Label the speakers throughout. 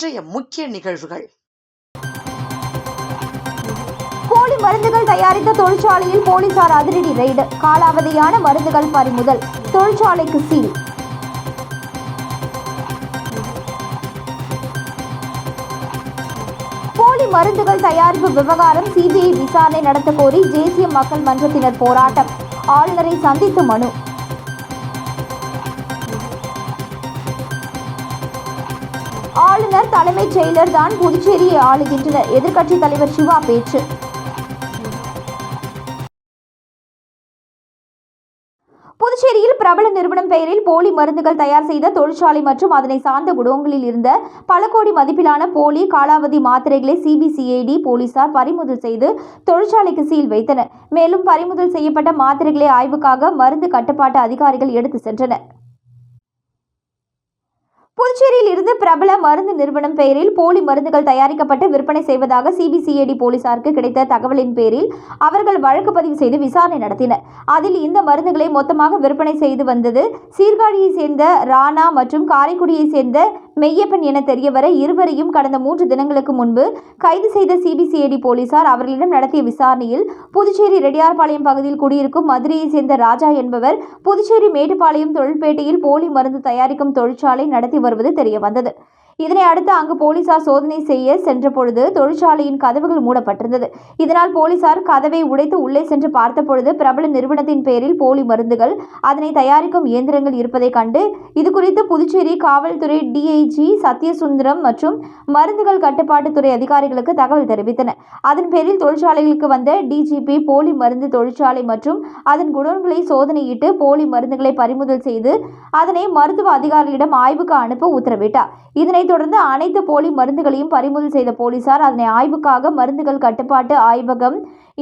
Speaker 1: இன்றைய முக்கிய நிகழ்வுகள்.
Speaker 2: போலி மருந்துகள் தயாரித்த தொழிற்சாலையில் போலீசார் அதிரடி ரெய்டு காலாவதியான மருந்துகள் பறிமுதல் தொழிற்சாலைக்கு சீல். போலி மருந்துகள் தயாரிப்பு விவகாரம் சிபிஐ விசாரணை நடத்த கோரி தேசிய மக்கள் மன்றத்தினர் போராட்டம். ஆளுநரை சந்தித்து மனு. ஆளுநர் தலைமைச் செயலர் தான் புதுச்சேரியை ஆளுகின்றனர். எதிர்க்கட்சித் தலைவர் சிவா பேச்சு. புதுச்சேரியில் பிரபல நிறுவனம் பெயரில் போலி மருந்துகள் தயார் செய்த தொழிற்சாலை மற்றும் அதனை சார்ந்த குடோங்களில் இருந்த பல கோடி மதிப்பிலான போலி காலாவதி மாத்திரைகளை சிபிசிஐடி போலீசார் பறிமுதல் செய்து தொழிற்சாலைக்கு சீல் வைத்தனர். மேலும் பறிமுதல் செய்யப்பட்ட மாத்திரைகளை ஆய்வுக்காக மருந்து கட்டுப்பாட்டு அதிகாரிகள் எடுத்து சென்றனர். புதுச்சேரியில் இருந்து பிரபல மருந்து நிறுவனம் பெயரில் போலி மருந்துகள் தயாரிக்கப்பட்டு விற்பனை செய்வதாக சிபிசிஐடி போலீசாருக்கு கிடைத்த தகவலின் பேரில் அவர்கள் வழக்கு பதிவு செய்து விசாரணை நடத்தினர். அதில் இந்த மருந்துகளை மொத்தமாக விற்பனை செய்து வந்தது சீர்காழியைச் சேர்ந்த ராணா மற்றும் காரைக்குடியைச் சேர்ந்த மெய்யப்பன் என தெரியவர இருவரையும் கடந்த மூன்று தினங்களுக்கு முன்பு கைது செய்த சிபிசிஐடி போலீசார் அவர்களிடம் நடத்திய விசாரணையில் புதுச்சேரி ரெடியார்பாளையம் பகுதியில் குடியிருக்கும் மதுரையைச் சேர்ந்த ராஜா என்பவர் புதுச்சேரி மேட்டுப்பாளையம் தொழில்பேட்டையில் போலி மருந்து தயாரிக்கும் தொழிற்சாலை நடத்தி வருவது தெரியவந்தது. இதனை அடுத்து அங்கு போலீசார் சோதனை செய்ய சென்ற பொழுது தொழிற்சாலையின் கதவுகள் மூடப்பட்டிருந்தது. இதனால் போலீசார் கதவை உடைத்து உள்ளே சென்று பார்த்தபொழுது பிரபல நிறுவனத்தின் பெயரில் போலி மருந்துகள் அதனை தயாரிக்கும் இயந்திரங்கள் இருப்பதைக் கண்டு இதுகுறித்து புதுச்சேரி காவல்துறை டிஐஜி சத்யசுந்தரம் மற்றும் மருந்துகள் கட்டுப்பாட்டுத்துறை அதிகாரிகளுக்கு தகவல் தெரிவித்தனர் அதன் பேரில் தொழிற்சாலைகளுக்கு வந்த டிஜிபி போலி மருந்து தொழிற்சாலை மற்றும் அதன் குடோன்களை சோதனையிட்டு போலி மருந்துகளை பறிமுதல் செய்து அதனை மருத்துவ அதிகாரிகளிடம் ஆய்வுக்கு அனுப்ப உத்தரவிட்டார். இதனை இதனைத் தொடர்ந்து அனைத்து போலி மருந்துகளையும் பறிமுதல் செய்த போலீசார் அதனை ஆய்வுக்காக மருந்துகள் கட்டுப்பாட்டு ஆய்வகம்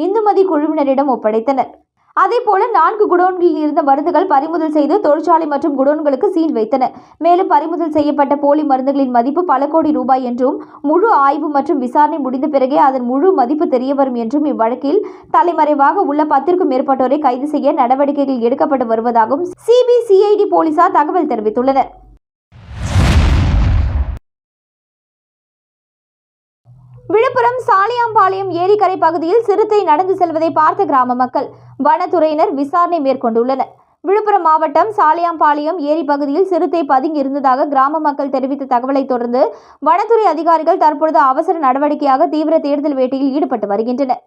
Speaker 2: இந்துமதி குழுவினரிடம் ஒப்படைத்தனர். அதேபோல நான்கு குடோன்களில் இருந்த மருந்துகள் பறிமுதல் செய்து தொழிற்சாலை மற்றும் குடோன்களுக்கு சீல் வைத்தனர். மேலும் பறிமுதல் செய்யப்பட்ட போலி மருந்துகளின் மதிப்பு பல கோடி ரூபாய் என்றும் முழு ஆய்வு மற்றும் விசாரணை முடிந்த பிறகே அதன் முழு மதிப்பு தெரியவரும் என்றும் இவ்வழக்கில் தலைமறைவாக உள்ள பத்திற்கும் மேற்பட்டோரை கைது செய்ய நடவடிக்கைகள் எடுக்கப்பட்டு வருவதாகவும் சிபிசிஐடி போலீசார் தகவல் தெரிவித்துள்ளனர். காளியாம்பாளையம் ஏரிக்கரை பகுதியில் சிறுத்தை நடந்து செல்வதை பார்த்த கிராம மக்கள் வனத்துறையினர் விசாரணை மேற்கொண்டுள்ளனர். விழுப்புரம் மாவட்டம் சாலியாம்பாளையம் ஏரி பகுதியில் சிறுத்தை பதுங்கி இருந்ததாக கிராம மக்கள் தெரிவித்த தகவலை தொடர்ந்து வனத்துறை அதிகாரிகள் தற்பொழுது அவசர நடவடிக்கையாக தீவிர தேடுதல் வேட்டையில் ஈடுபட்டு வருகின்றனர்.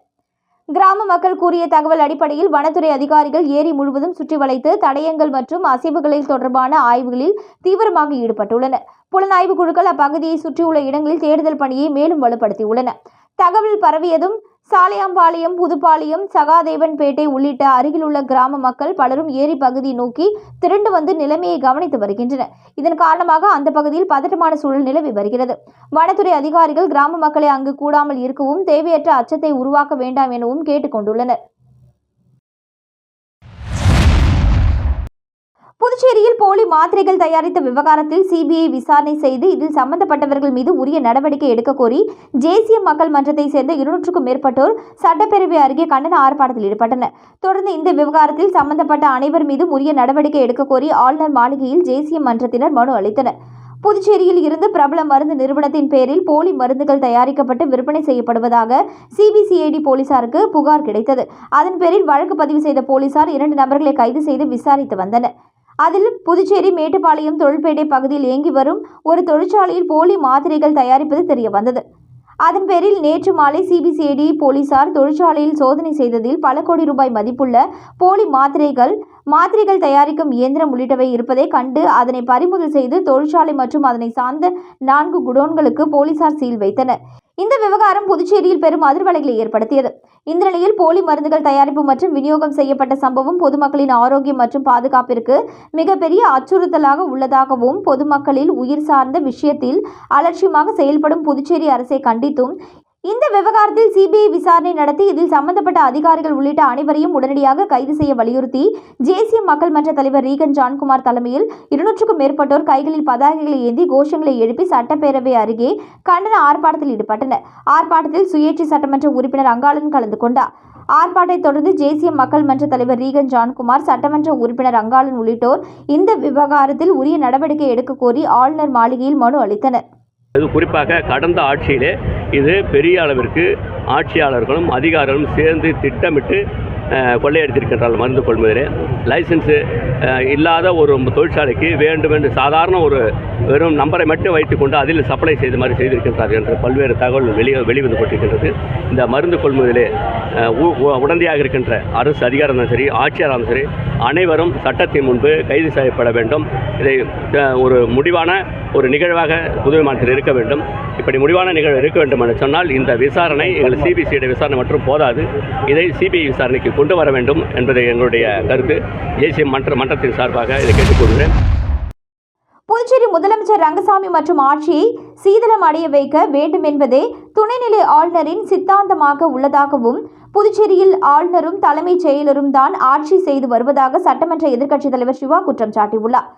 Speaker 2: கிராம மக்கள் கூறிய தகவல் அடிப்படையில் வனத்துறை அதிகாரிகள் ஏரி முழுவதும் சுற்றி வளைத்து தடயங்கள் மற்றும் அசைவுகளில் தொடர்பான ஆய்வுகளில் தீவிரமாக ஈடுபட்டுள்ளனர். புலனாய்வு குழுக்கள் அப்பகுதியை சுற்றியுள்ள இடங்களில் தேடுதல் பணியை மேலும் வலுப்படுத்தியுள்ளன. தகவல் பரவியதும் சாலையாம்பாளையம் புதுப்பாளையம் சகாதேவன்பேட்டை உள்ளிட்ட அருகிலுள்ள கிராம மக்கள் பலரும் ஏரி பகுதி நோக்கி திரண்டு வந்து நிலைமையை கவனித்து வருகின்றனர். இதன் காரணமாக அந்த பகுதியில் பதட்டமான சூழல் நிலவி வருகிறது. வனத்துறை அதிகாரிகள் கிராம மக்களை அங்கு கூடாமல் இருக்கவும் தேவையற்ற அச்சத்தை உருவாக்க வேண்டாம் எனவும் கேட்டுக்கொண்டுள்ளனர். புதுச்சேரியில் போலி மாத்திரைகள் தயாரித்த விவகாரத்தில் சிபிஐ விசாரணை செய்து இதில் சம்பந்தப்பட்டவர்கள் மீது உரிய நடவடிக்கை எடுக்க கோரி தேசிய மக்கள் மன்றத்தை சேர்ந்த இருநூற்றுக்கும் மேற்பட்டோர் சட்டப்பேரவை அருகே கண்டன ஆர்ப்பாட்டத்தில் ஈடுபட்டனர். தொடர்ந்து இந்த விவகாரத்தில் சம்பந்தப்பட்ட அனைவர் மீதும் உரிய நடவடிக்கை எடுக்க கோரி ஆளுநர் மாளிகையில் தேசிய மன்றத்தினர் மனு அளித்தனர். புதுச்சேரியில் இருந்து பிரபல மருந்து நிறுவனத்தின் பேரில் போலி மருந்துகள் தயாரிக்கப்பட்டு விற்பனை செய்யப்படுவதாக சிபிசிஐடி போலீசாருக்கு புகார் கிடைத்தது. அதன் பேரில் வழக்கு பதிவு செய்த போலீசார் இரண்டு நபர்களை கைது செய்து விசாரித்து வந்தனர். அதில் புதுச்சேரி மேட்டுப்பாளையம் தொழில்பேட்டை பகுதியில் இயங்கி வரும் ஒரு தொழிற்சாலையில் போலி மாத்திரைகள் தயாரிப்பது தெரிய வந்தது. அதன் பேரில் நேற்று மாலை சிபிசிஐடி போலீசார் தொழிற்சாலையில் சோதனை செய்ததில் பல கோடி ரூபாய் மதிப்புள்ள போலி மாத்திரைகள் மாத்திரைகள் தயாரிக்கும் இயந்திரம் உள்ளிட்டவை இருப்பதை கண்டு அதனை பறிமுதல் செய்து தொழிற்சாலை மற்றும் அதனை சார்ந்த நான்கு குடோன்களுக்கு போலீசார் சீல் வைத்தனர். இந்த விவகாரம் புதுச்சேரியில் பெரும் அதிர்வலைகளை ஏற்படுத்தியது. இந்த நிலையில் போலி மருந்துகள் தயாரிப்பு மற்றும் விநியோகம் செய்யப்பட்ட சம்பவம் பொதுமக்களின் ஆரோக்கியம் மற்றும் பாதுகாப்பிற்கு மிகப்பெரிய அச்சுறுத்தலாக உள்ளதாகவும் பொதுமக்களில் உயிர் சார்ந்த விஷயத்தில் அலட்சியமாக செயல்படும் புதுச்சேரி அரசை கண்டித்தும் இந்த விவகாரத்தில் சிபிஐ விசாரணை நடத்தி இதில் சம்பந்தப்பட்ட அதிகாரிகள் உள்ளிட்ட அனைவரையும் உடனடியாக கைது செய்ய வலியுறுத்தி தேசிய மக்கள் மன்ற தலைவர் ரீகன் ஜான்குமார் தலைமையில் இருநூற்றுக்கும் மேற்பட்டோர் கைகளில் பதாகைகளை ஏந்தி கோஷங்களை எழுப்பி சட்டப்பேரவை அருகே கண்டன ஆர்ப்பாட்டத்தில் ஈடுபட்டனர். ஆர்ப்பாட்டத்தில் சுயேட்சை சட்டமன்ற உறுப்பினர் அங்காளன் கலந்து கொண்டார். ஆர்ப்பாட்டத்தை தொடர்ந்து தேசிய மக்கள் மன்ற தலைவர் ரீகன் ஜான்குமார் சட்டமன்ற உறுப்பினர் அங்காளன் உள்ளிட்டோர் இந்த விவகாரத்தில் உரிய நடவடிக்கை எடுக்க கோரி ஆளுநர் மாளிகையில் மனு அளித்தனர்.
Speaker 1: குறிப்பாக கடந்த ஆட்சியிலே இது பெரிய அளவிற்கு ஆட்சியாளர்களும் அதிகாரிகளும் சேர்ந்து திட்டமிட்டு கொள்ளையடித்திருக்கின்றார்கள் மருந்து கொள்முதலே. லைசன்ஸு இல்லாத ஒரு தொழிற்சாலைக்கு வேண்டும் என்று சாதாரண ஒரு வெறும் நம்பரை மட்டும் வைத்துக்கொண்டு அதில் சப்ளை செய்த மாதிரி செய்திருக்கின்றார் என்று பல்வேறு தகவல் வெளியே வெளிவந்து கொண்டிருக்கின்றது. இந்த மருந்து கொள்முதலே உ- உடந்தையாக இருக்கின்ற அரசு அதிகாரம் சரி ஆட்சியாரும் இருந்தாலும் சரி அனைவரும் சட்டத்தின் முன்பு கைது செய்யப்பட வேண்டும். இதை ஒரு முடிவான ஒரு நிகழ்வாக புதுவை மாநிலத்தில் இருக்க வேண்டும். இப்படி முடிவான நிகழ்வு இருக்க வேண்டும் என்று சொன்னால் இந்த விசாரணை எங்கள் சிபிசிஐடி விசாரணை மற்றும் போதாது. இதை சிபிஐ விசாரணைக்கு கொண்டு வர வேண்டும் என்பதை எங்களுடைய கருத்து. தேசிய மன்ற மன்றத்தின் சார்பாக இதை கேட்டுக்கொள்கிறேன்.
Speaker 2: புதுச்சேரி முதலமைச்சர் ரங்கசாமி மற்றும் ஆட்சியை சீதளம் அடைய வைக்க வேண்டும் என்பதே துணைநிலை ஆளுநரின் சித்தாந்தமாக உள்ளதாகவும் புதுச்சேரியில் ஆளுநரும் தலைமைச் செயலரும் தான் ஆட்சி செய்து வருவதாக சட்டமன்ற எதிர்க்கட்சித் தலைவர் சிவா குற்றம் சாட்டியுள்ளார்.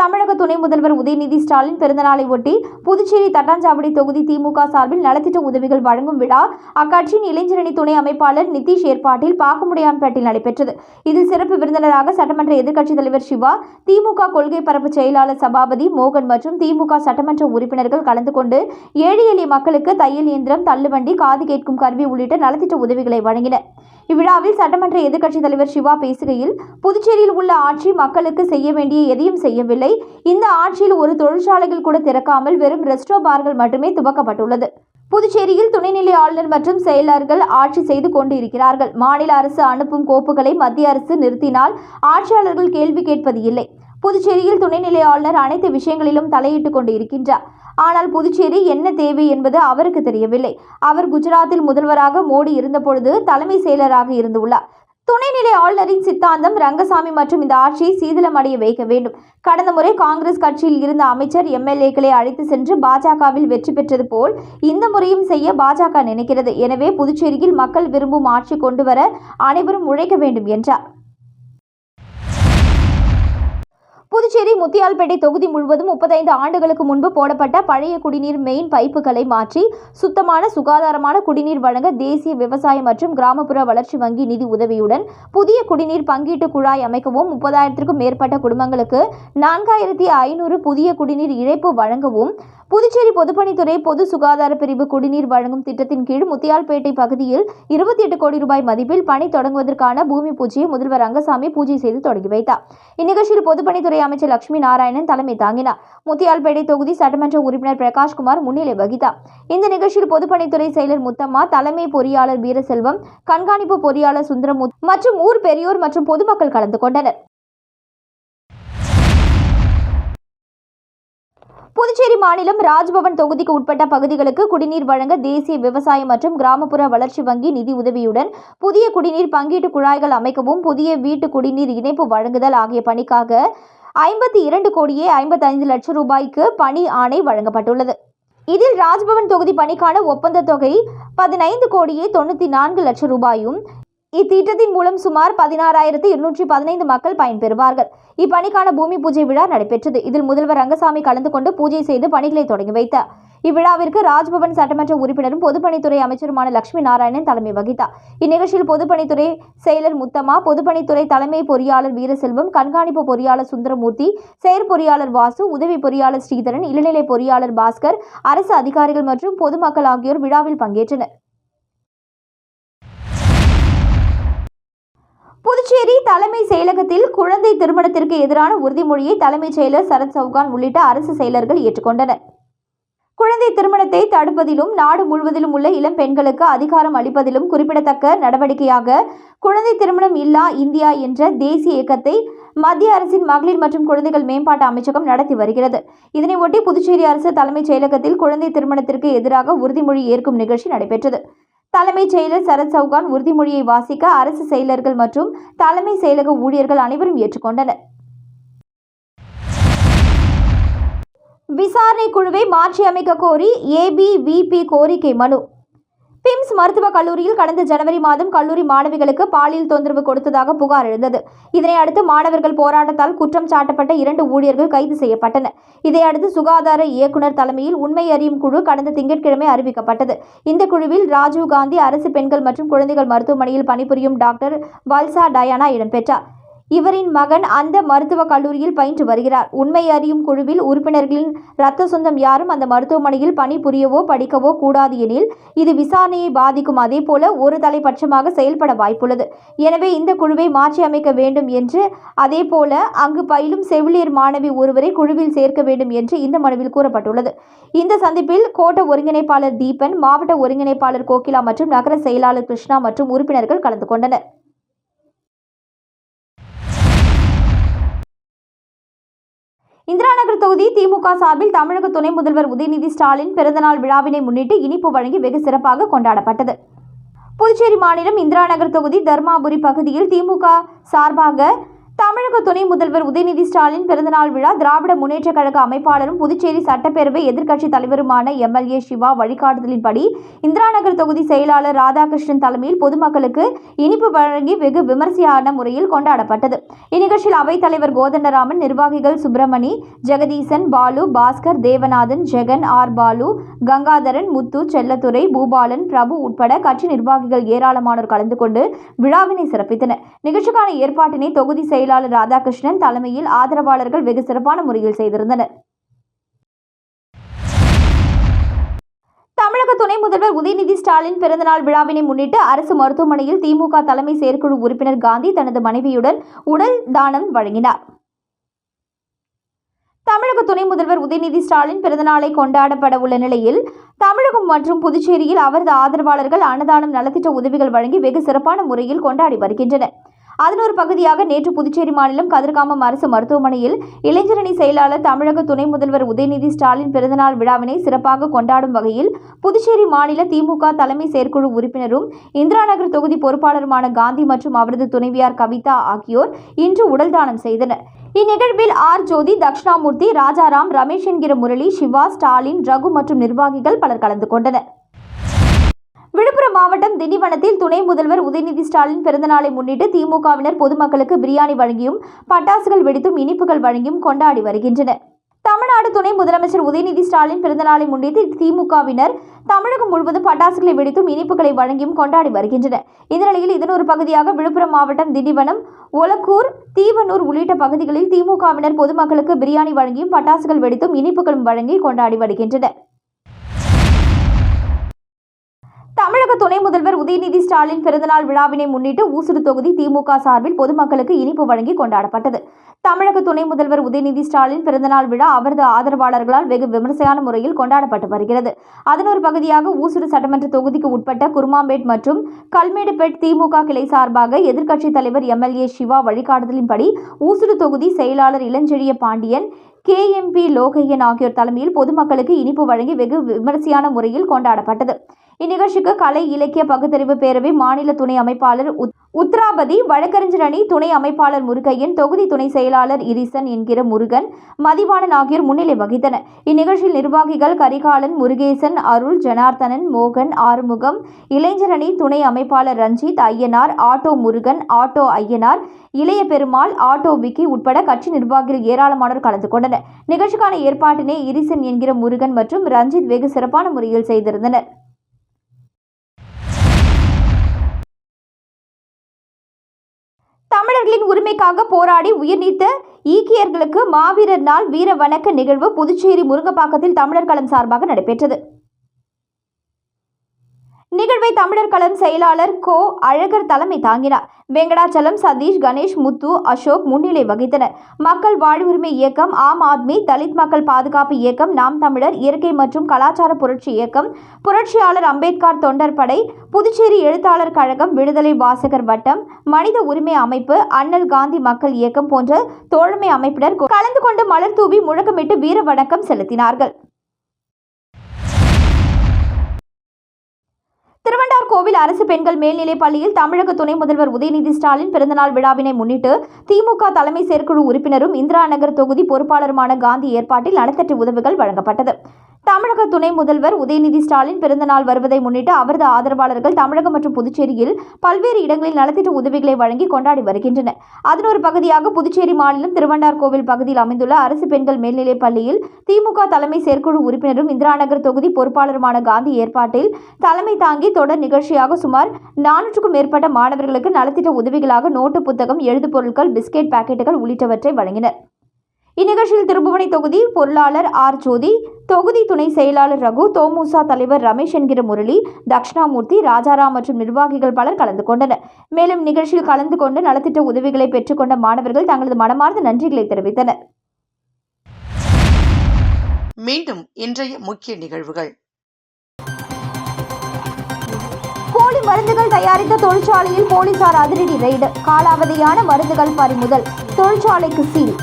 Speaker 2: தமிழக துணை முதல்வர் உதயநிதி ஸ்டாலின் பிறந்தநாளை ஒட்டி புதுச்சேரி தட்டாஞ்சாவடி தொகுதி திமுக சார்பில் நலத்திட்ட உதவிகள் வழங்கும் விழா அக்கட்சியின் இளைஞரணி துணை அமைப்பாளர் நிதிஷ் ஏற்பாட்டில் பாக்கமுடையான்பேட்டில் நடைபெற்றது. இதில் சிறப்பு விருந்தினராக சட்டமன்ற எதிர்க்கட்சித் தலைவர் சிவா திமுக கொள்கை பரப்பு செயலாளர் சபாபதி மோகன் மற்றும் திமுக சட்டமன்ற உறுப்பினர்கள் கலந்து கொண்டு ஏழை எளிய மக்களுக்கு தையல் இயந்திரம் தள்ளுவண்டி காது கேட்கும் கருவி உள்ளிட்ட நலத்திட்ட உதவிகளை வழங்கினர். இவ்விழாவில் சட்டமன்ற எதிர்க்கட்சித் தலைவர் சிவா பேசுகையில் புதுச்சேரியில் உள்ள ஆட்சி மக்களுக்கு செய்ய வேண்டிய எதையும் செய்யவில்லை. இந்த ஆட்சியில் ஒரு தொழிற்சாலைகள் கூட திறக்காமல் வெறும் ரெஸ்டோ பார்கள் மட்டுமே துவக்கப்பட்டுள்ளது. புதுச்சேரியில் துணைநிலை ஆளுநர் மற்றும் செயலர்கள் ஆட்சி செய்து கொண்டு இருக்கிறார்கள் மாநில அரசு அனுப்பும் கோப்புகளை மத்திய அரசு நிறுத்தினால் ஆட்சியாளர்கள் கேள்வி கேட்பது இல்லை. புதுச்சேரியில் துணைநிலை ஆளுநர் அனைத்து விஷயங்களிலும் தலையிட்டுக் கொண்டு இருக்கின்றார் ஆனால் புதுச்சேரி என்ன தேவை என்பது அவருக்கு தெரியவில்லை. அவர் குஜராத்தில் முதல்வராக மோடி இருந்தபொழுது தலைமை செயலராக இருந்துள்ளார். துணைநிலை ஆளுநரின் சித்தாந்தம் ரங்கசாமி மற்றும் இந்த ஆட்சியை சீதளமடைய வைக்க வேண்டும். கடந்த முறை காங்கிரஸ் கட்சியில் இருந்த அமைச்சர் எம்எல்ஏக்களை அழைத்து சென்று பாஜகவில் வெற்றி பெற்றது போல் இந்த முறையும் செய்ய பாஜக நினைக்கிறது. எனவே புதுச்சேரியில் மக்கள் விரும்பும் ஆட்சி கொண்டு வர அனைவரும் உழைக்க வேண்டும் என்றார். புதுச்சேரி முத்தியால்பேட்டை தொகுதி முழுவதும் முப்பத்தைந்து ஆண்டுகளுக்கு முன்பு போடப்பட்ட பழைய குடிநீர் மெயின் பைப்புகளை மாற்றி சுத்தமான சுகாதாரமான குடிநீர் வழங்க தேசிய விவசாய மற்றும் கிராமப்புற வளர்ச்சி வங்கி நிதி உதவியுடன் புதிய குடிநீர் பங்கீட்டு குழாய் அமைக்கவும் முப்பதாயிரத்திற்கும் மேற்பட்ட குடும்பங்களுக்கு நான்காயிரத்தி ஐநூறு புதிய குடிநீர் இழைப்பு வழங்கவும் புதுச்சேரி பொதுப்பணித்துறை பொது சுகாதார பிரிவு குடிநீர் வழங்கும் திட்டத்தின் கீழ் முத்தியால்பேட்டை பகுதியில் இருபத்தி எட்டு கோடி ரூபாய் மதிப்பில் பணி தொடங்குவதற்கான பூமி பூஜையை முதல்வர் ரங்கசாமி பூஜை செய்து தொடங்கி வைத்தார். இந்நிகழ்ச்சியில் பொதுப்பணித்துறை அமைச்சர் லட்சுமி நாராயணன் தலைமை தாங்கினார். முத்தியால்பேட்டை தொகுதி சட்டமன்ற உறுப்பினர் பிரகாஷ்குமார் முன்னிலை வகித்தார் இந்த நிகழ்ச்சியில் பொதுப்பணித்துறை செயலர் முத்தம்மா தலைமை பொறியாளர் வீரசெல்வம் கண்காணிப்பு பொறியாளர் சுந்தரமுத் மற்றும் ஊர் பெரியோர் மற்றும் பொதுமக்கள் கலந்து கொண்டனர். புதுச்சேரி மாநிலம் ராஜ்பவன் தொகுதிக்கு உட்பட்ட பகுதிகளுக்கு குடிநீர் வழங்க தேசிய விவசாய மற்றும் கிராமப்புற வளர்ச்சி வங்கி நிதி உதவியுடன் புதிய குடிநீர் பங்கீட்டு குழாய்கள் அமைக்கவும் புதிய வீட்டு குடிநீர் இணைப்பு வழங்குதல் ஆகிய பணிக்காக ஐம்பத்தி இரண்டு கோடியே ஐம்பத்தைந்து லட்சம் ரூபாய்க்கு பணி ஆணை வழங்கப்பட்டுள்ளது. இதில் ராஜ்பவன் தொகுதி பணிக்கான ஒப்பந்த தொகை பதினைந்து கோடியே தொண்ணூற்றி நான்கு லட்சம் ரூபாயும் இத்திட்டத்தின் மூலம் சுமார் பதினாறாயிரத்து இருநூற்றி பதினைந்து மக்கள் பயன்பெறுவார்கள். இப்பணிக்கான பூமி பூஜை விழா நடைபெற்றது. இதில் முதல்வர் ரங்கசாமி கலந்து கொண்டு பூஜை செய்து பணிகளை தொடங்கி வைத்தார். இவ்விழாவிற்கு ராஜ்பவன் சட்டமன்ற உறுப்பினரும் பொதுப்பணித்துறை அமைச்சருமான லட்சுமி நாராயணன் தலைமை வகித்தார். இந்நிகழ்ச்சியில் பொதுப்பணித்துறை செயலர் முத்தம்மா பொதுப்பணித்துறை தலைமை பொறியாளர் வீரசெல்வம் கண்காணிப்பு பொறியாளர் சுந்தரமூர்த்தி செயற்பொறியாளர் வாசு உதவி பொறியாளர் ஸ்ரீதரன் இளநிலை பொறியாளர் பாஸ்கர் அரசு அதிகாரிகள் மற்றும் பொதுமக்கள் ஆகியோர் விழாவில் பங்கேற்றனர். புதுச்சேரி தலைமை செயலகத்தில் குழந்தை திருமணத்திற்கு எதிரான உறுதிமொழியை தலைமைச் செயலர் சரத் சவுகான் உள்ளிட்ட அரசு செயலர்கள் ஏற்றுக்கொண்டனர். குழந்தை திருமணத்தை தடுப்பதிலும் நாடு முழுவதிலும் உள்ள இளம் பெண்களுக்கு அதிகாரம் அளிப்பதிலும் குறிப்பிடத்தக்க நடவடிக்கையாக குழந்தை திருமணம் இல்லா இந்தியா என்ற தேசிய இயக்கத்தை மத்திய அரசின் மகளிர் மற்றும் குழந்தைகள் மேம்பாட்டு அமைச்சகம் நடத்தி வருகிறது. இதனையொட்டி புதுச்சேரி அரசு தலைமைச் செயலகத்தில் குழந்தை திருமணத்திற்கு எதிராக உறுதிமொழி ஏற்கும் நிகழ்ச்சி நடைபெற்றது. தலைமைச் செயலர் சரத் சவுகான் உறுதிமொழியை வாசிக்க அரசு செயலர்கள் மற்றும் தலைமை செயலக ஊழியர்கள் அனைவரும் ஏற்றுக்கொண்டனர். விசாரணை குழுவை மாற்றியமைக்க கோரி ஏபிவிபி கோரிக்கை மனு. பிம்ஸ் மருத்துவக் கல்லூரியில் கடந்த ஜனவரி மாதம் கல்லூரி மாணவிகளுக்கு பாலியல் தொந்தரவு கொடுத்ததாக புகார் எழுந்தது. இதனை அடுத்து மாணவர்கள் போராட்டத்தால் குற்றம் சாட்டப்பட்ட இரண்டு ஊழியர்கள் கைது செய்யப்பட்டனர் இதையடுத்து சுகாதார இயக்குனர் தலைமையில் உண்மை அறியும் குழு கடந்த திங்கட்கிழமை அறிவிக்கப்பட்டது. இந்த குழுவில் ராஜீவ் காந்தி அரசு பெண்கள் மற்றும் குழந்தைகள் மருத்துவமனையில் பணிபுரியும் டாக்டர் வல்சா டயானா இடம்பெற்றார். இவரின் மகன் அந்த மருத்துவக் கல்லூரியில் பயின்று வருகிறார். உண்மை அறியும் குழுவில் உறுப்பினர்களின் இரத்த சொந்தம் யாரும் அந்த மருத்துவமனையில் பணிபுரியவோ படிக்கவோ கூடாது எனில் இது விசாரணையை பாதிக்கும். அதேபோல ஒரு தலைபட்சமாக செயல்பட வாய்ப்புள்ளது. எனவே இந்த குழுவை மாற்றி அமைக்க வேண்டும் என்று அதேபோல அங்கு பயிலும் செவிலியர் மாணவி ஒருவரை குழுவில் சேர்க்க வேண்டும் என்று இந்த மனுவில் கூறப்பட்டுள்ளது. இந்த சந்திப்பில் கோட்ட ஒருங்கிணைப்பாளர் தீபன் மாவட்ட ஒருங்கிணைப்பாளர் கோகிலா மற்றும் நகர செயலாளர் கிருஷ்ணா மற்றும் உறுப்பினர்கள் கலந்து கொண்டனர். இந்திரா நகர் தொகுதி திமுக சார்பில் தமிழக துணை முதல்வர் உதயநிதி ஸ்டாலின் பிறந்தநாள் விழாவினை முன்னிட்டு இனிப்பு வழங்கி வெகு சிறப்பாக கொண்டாடப்பட்டது. புதுச்சேரி மாநிலம் இந்திரா நகர் தொகுதி தர்மாபுரி பகுதியில் திமுக சார்பாக தமிழக துணை முதல்வர் உதயநிதி ஸ்டாலின் பிறந்தநாள் விழா திராவிட முன்னேற்றக் கழக அமைப்பாளரும் புதுச்சேரி சட்டப்பேரவை எதிர்க்கட்சித் தலைவருமான எம்எல்ஏ சிவா வழிகாட்டுதலின்படி இந்திரா நகர் தொகுதி செயலாளர் ராதாகிருஷ்ணன் தலைமையில் பொதுமக்களுக்கு இனிப்பு வழங்கி வெகு விமர்சையான முறையில் கொண்டாடப்பட்டது. இந்நிகழ்ச்சியில் அவைத்தலைவர் கோதண்டராமன் நிர்வாகிகள் சுப்பிரமணி ஜெகதீசன் பாலு பாஸ்கர் தேவநாதன் ஜெகன் ஆர் பாலு கங்காதரன் முத்து செல்லத்துறை பூபாலன் பிரபு உட்பட கட்சி நிர்வாகிகள் ஏராளமானோர் கலந்து கொண்டு விழாவினை சிறப்பித்தனர். நிகழ்ச்சிக்கான ஏற்பாட்டினை தொகுதி செயலாளர் செயலாளர் ராதாகிருஷ்ணன் தலைமையில் ஆதரவாளர்கள் வெகு சிறப்பான முறையில் செய்திருந்தனர். தமிழக துணை முதல்வர் உதயநிதி ஸ்டாலின் பிறந்தநாள் விழாவினை முன்னிட்டு அரசு மருத்துவமனையில் திமுக தலைமை செயற்குழு உறுப்பினர் காந்தி தனது மனைவியுடன் உடல் தானம் வழங்கினார். தமிழக துணை முதல்வர் உதயநிதி ஸ்டாலின் பிறந்தநாளை கொண்டாடப்பட உள்ள நிலையில் தமிழகம் மற்றும் புதுச்சேரியில் அவரது ஆதரவாளர்கள் அன்னதானம் நலத்திட்ட உதவிகள் வழங்கி வெகு சிறப்பான முறையில் கொண்டாடி வருகின்றனர். அதன் ஒரு பகுதியாக நேற்று புதுச்சேரி மாநிலம் கதிர்காமம் அரசு மருத்துவமனையில் இளைஞரணி செயலாளர் தமிழக துணை முதல்வர் உதயநிதி ஸ்டாலின் பிறந்தநாள் விழாவினை சிறப்பாக கொண்டாடும் வகையில் புதுச்சேரி மாநில திமுக தலைமை செயற்குழு உறுப்பினரும் இந்திரா நகர் தொகுதி பொறுப்பாளருமான காந்தி மற்றும் அவரது துணைவியார் கவிதா ஆகியோர் இன்று உடல் தானம் செய்தனர். இந்நிகழ்வில் ஆர் ஜோதி தக்ஷணாமூர்த்தி ராஜாராம் ரமேஷ் என்கிற முரளி சிவா ஸ்டாலின் ரகு மற்றும் நிர்வாகிகள் பலர் கலந்து கொண்டனர். விழுப்புரம் மாவட்டம் திண்டிவனத்தில் துணை முதல்வர் உதயநிதி ஸ்டாலின் பிறந்தநாளை முன்னிட்டு திமுகவினர் பொதுமக்களுக்கு பிரியாணி வழங்கியும் பட்டாசுகள் வெடித்தும் இனிப்புகள் வழங்கியும் கொண்டாடி வருகின்றனர். தமிழ்நாடு துணை முதலமைச்சர் உதயநிதி ஸ்டாலின் பிறந்தநாளை முன்னிட்டு திமுகவினர் தமிழகம் முழுவதும் பட்டாசுகளை வெடித்தும் இனிப்புகளை வழங்கியும் கொண்டாடி வருகின்றனர். இந்த நிலையில் இதன் ஒரு பகுதியாக விழுப்புரம் மாவட்டம் திண்டிவனம் ஒலக்கூர் தீவனூர் உள்ளிட்ட பகுதிகளில் திமுகவினர் பொதுமக்களுக்கு பிரியாணி வழங்கியும் பட்டாசுகள் வெடித்தும் இனிப்புகளும் வழங்கி கொண்டாடி வருகின்றனர். தமிழக துணை முதல்வர் உதயநிதி ஸ்டாலின் பிறந்தநாள் விழாவினை முன்னிட்டு ஊசுடு தொகுதி திமுக சார்பில் பொதுமக்களுக்கு இனிப்பு வழங்கி கொண்டாடப்பட்டது. தமிழக துணை முதல்வர் உதயநிதி ஸ்டாலின் பிறந்தநாள் விழா அவரது ஆதரவாளர்களால் வெகு விமர்சையான முறையில் கொண்டாடப்பட்டு வருகிறது. அதன் ஒரு பகுதியாக ஊசுடு சட்டமன்ற தொகுதிக்கு உட்பட்ட குருமாம்பேட் மற்றும் கல்மேடுபேட் திமுக கிளை சார்பாக எதிர்க்கட்சித் தலைவர் எம்எல்ஏ சிவா வழிகாட்டுதலின்படி ஊசுடு தொகுதி செயலாளர் இளஞ்செழிய பாண்டியன் கேஎம்பி லோகையன் ஆகியோர் தலைமையில் பொதுமக்களுக்கு இனிப்பு வழங்கி வெகு விமர்சையான முறையில் கொண்டாடப்பட்டது. இந்நிகழ்ச்சிக்கு கலை இலக்கிய பகுத்தறிவு பேரவை மாநில துணை அமைப்பாளர் உத்- உத்ராபதி வழக்கறிஞர் அணி துணை அமைப்பாளர் முருகையன் தொகுதி துணை செயலாளர் இரிசன் என்கிற முருகன் மதிவாணன் ஆகியோர் முன்னிலை வகித்தனர். இந்நிகழ்ச்சியில் நிர்வாகிகள் கரிகாலன் முருகேசன் அருள் ஜனார்த்தனன் மோகன் ஆறுமுகம் இளைஞர் அணி துணை அமைப்பாளர் Ranjith Ayyanar auto Murugan auto Ayyanar Ilaya Perumal auto Vicky உட்பட கட்சி நிர்வாகிகள் ஏராளமானோர் கலந்து கொண்டனர். நிகழ்ச்சிக்கான ஏற்பாட்டினை இரிசன் என்கிற முருகன் மற்றும் ரஞ்சித் வெகு சிறப்பான முறையில் செய்திருந்தனர். தமிழர்களின் உரிமைக்காக போராடி உயிர்நீத்த ஈக்கியர்களுக்கு மாவீரர் நாள் வீர வணக்க நிகழ்வு புதுச்சேரி முருங்கப்பாக்கத்தில் தமிழர் களம் சார்பாக நடைபெற்றது. நிகழ்வை தமிழர் களம் செயலாளர் கோ. அழகர் தலைமை தாங்கினார். வெங்கடாச்சலம் சதீஷ் கணேஷ் முத்து அசோக் முன்னிலை வகித்தனர். மக்கள் வாழ்வுரிமை இயக்கம் ஆம் ஆத்மி தலித் மக்கள் பாதுகாப்பு இயக்கம் நாம் தமிழர் இயற்கை மற்றும் கலாச்சார புரட்சி இயக்கம் புரட்சியாளர் அம்பேத்கர் தொண்டர் படை புதுச்சேரி எழுத்தாளர் கழகம் விடுதலை வாசகர் வட்டம் மனித உரிமை அமைப்பு அண்ணல் காந்தி மக்கள் இயக்கம் போன்ற தோழமை அமைப்பினர் கலந்து கொண்டு மலர் தூவி முழக்கமிட்டு வீர வணக்கம் செலுத்தினார்கள். கோவில் அரசு பெண்கள் மேல்நிலைப் பள்ளியில் தமிழக துணை முதல்வர் உதயநிதி ஸ்டாலின் பிறந்தநாள் விழாவினை முன்னிட்டு திமுக தலைமை செயற்குழு உறுப்பினரும் இந்திரா நகர் தொகுதி பொறுப்பாளருமான காந்தி ஏற்பாட்டில் நலத்தட்டு உதவிகள் வழங்கப்பட்டது. தமிழக துணை முதல்வர் உதயநிதி ஸ்டாலின் பிறந்தநாள் வருவதை முன்னிட்டு அவரது ஆதரவாளர்கள் தமிழகம் மற்றும் புதுச்சேரியில் பல்வேறு இடங்களில் நலத்திட்ட உதவிகளை வழங்கி கொண்டாடி வருகின்றனர். அதன் ஒரு பகுதியாக புதுச்சேரி மாநிலம் திருவண்டார்கோவில் பகுதியில் அமைந்துள்ள அரசு பெண்கள் மேல்நிலைப் பள்ளியில் திமுக தலைமை செயற்குழு உறுப்பினரும் இந்திராநகர் தொகுதி பொறுப்பாளருமான காந்தி ஏற்பாட்டில் தலைமை தாங்கி தொடர் நிகழ்ச்சியாக சுமார் நானூற்றுக்கும் மேற்பட்ட மாணவர்களுக்கு நலத்திட்ட உதவிகளாக நோட்டு புத்தகம் எழுது பொருட்கள் பிஸ்கெட் பாக்கெட்டுகள் உள்ளிட்டவற்றை வழங்கினர். இந்நிகழ்ச்சியில் திருபுவனை தொகுதி பொருளாளர் ஆர் ஜோதி தொகுதி துணை செயலாளர் ரகு தோமுசா தலைவர் ரமேஷ் என்கிற முரளி தக்ஷணாமூர்த்தி ராஜாராம் மற்றும் நிர்வாகிகள் பலர் கலந்து கொண்டனர். மேலும் நிகழ்ச்சியில் கலந்து கொண்டு நலத்திட்ட உதவிகளை பெற்றுக்கொண்ட மாணவர்கள் தங்களது மனமார்ந்த நன்றிகளை தெரிவித்தனர்.
Speaker 3: மீண்டும் இன்றைய முக்கிய நிகழ்வுகள்.
Speaker 2: போலி மருந்துகள் தயாரித்த தொழிற்சாலையில் போலீசார் அதிரடி ரெய்டு காலாவதியான மருந்துகள் பறிமுதல் தொழிற்சாலைக்கு சீல்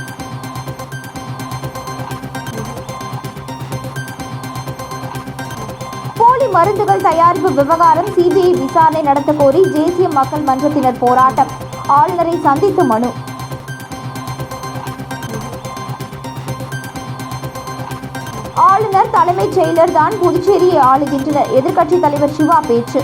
Speaker 2: போலி மருந்துகள் தயாரிப்பு விவகாரம் சிபிஐ விசாரணை நடத்த கோரி தேசிய மக்கள் மன்றத்தினர் போராட்டம். ஆளுநரை சந்தித்து மனு. ஆளுநர் தலைமைச் செயலர் தான் புதுச்சேரியை ஆளுகின்றனர். எதிர்க்கட்சித் தலைவர் சிவா பேச்சு.